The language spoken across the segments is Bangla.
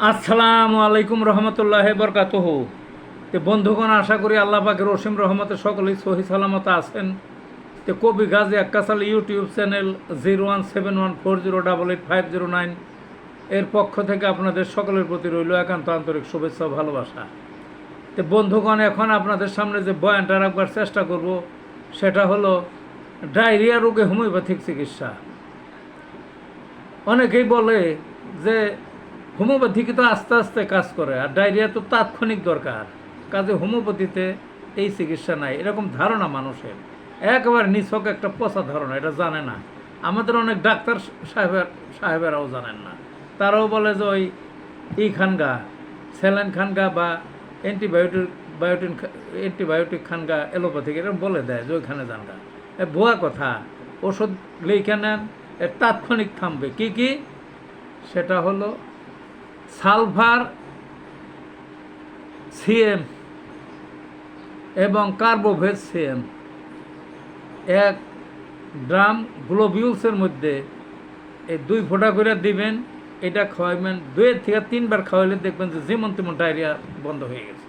আসসালামু আলাইকুম রহমতুল্লাহ বরকাতহ। তো বন্ধুগণ, আশা করি আল্লাহ পাকের রসিম রহমতে সকলেই সহি সালামত আছেন। তো কবি Gazi Akkasal YouTube channel zero one seven one four zero double eight five zero nine এর পক্ষ থেকে আপনাদের সকলের প্রতি রইল একান্ত আন্তরিক শুভেচ্ছা ভালোবাসা। তো বন্ধুগণ, এখন আপনাদের সামনে যে বয়ানটা রাখবার চেষ্টা করব, সেটা হলো, ডায়রিয়া রোগে হোমিওপ্যাথিক চিকিৎসা। অনেকেই বলে যে হোমিওপ্যাথি তো আস্তে আস্তে কাজ করে, আর ডায়রিয়া তো তাৎক্ষণিক দরকার। কাজে হোমিওপ্যাথিতে এই চিকিৎসা নাই, এরকম ধারণা মানুষের। একেবারে নিছক একটা পচা ধারণা, এটা জানে না। আমাদের অনেক ডাক্তার সাহেবের, সাহেবেরাও জানেন না। তারাও বলে যে ওই ই খানগা, স্যালাইন খানগা বা অ্যান্টিবায়োটিক, বায়োটিন অ্যান্টিবায়োটিক খানগা এলোপ্যাথিক এরকম বলে দেয় যে ওইখানে জানগা এ ভুয়া কথা, ওষুধ লিখে নেন এর তাৎক্ষণিক থামবে। কি কি? সেটা হলো সালফার সিএম এবং কার্বোভেজ সিএম। এক ড্রাম গ্লোবিউলসের মধ্যে এই দুই ফোঁটা করে দিবেন, এটা খাওয়াইবেন দুই থেকে তিনবার খাওয়াইলে দেখবেন যে যেমন তেমন ডায়রিয়া বন্ধ হয়ে গেছে।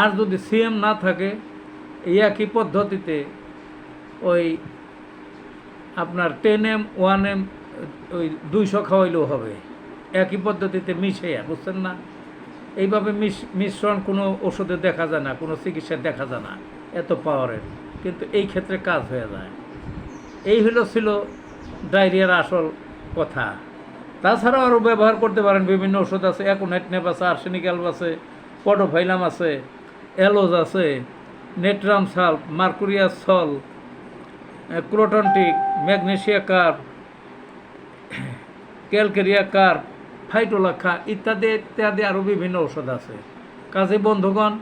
আর যদি সিএম না থাকে, এই একই পদ্ধতিতে ওই আপনার টেন এম, ওয়ান এম, ওই দুইশো খাওয়াইলেও হবে। একই পদ্ধতিতে মিশিয়ে বুঝছেন না? এইভাবে মিশ, মিশ্রণ কোনো ওষুধে দেখা যায় না, কোনো চিকিৎসায় দেখা যায় না, এত পাওয়ারের কিন্তু এই ক্ষেত্রে কাজ হয়ে যায়। এই হলো ছিল ডায়রিয়ার আসল কথা। তাছাড়াও আরও ব্যবহার করতে পারেন, বিভিন্ন ওষুধ আছে অ্যাকোনাইট নেপ আছে, আর্সেনিক অ্যালব আছে পটোফাইলাম আছে, অ্যালোজ আছে, natrum sulph mercurius sol, croton tig, magnesia carb, calcarea carb phytolacca ইত্যাদি ইত্যাদি আরও বিভিন্ন ওষুধ আছে। কাজে বন্ধুগণ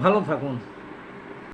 ভালো থাকুন।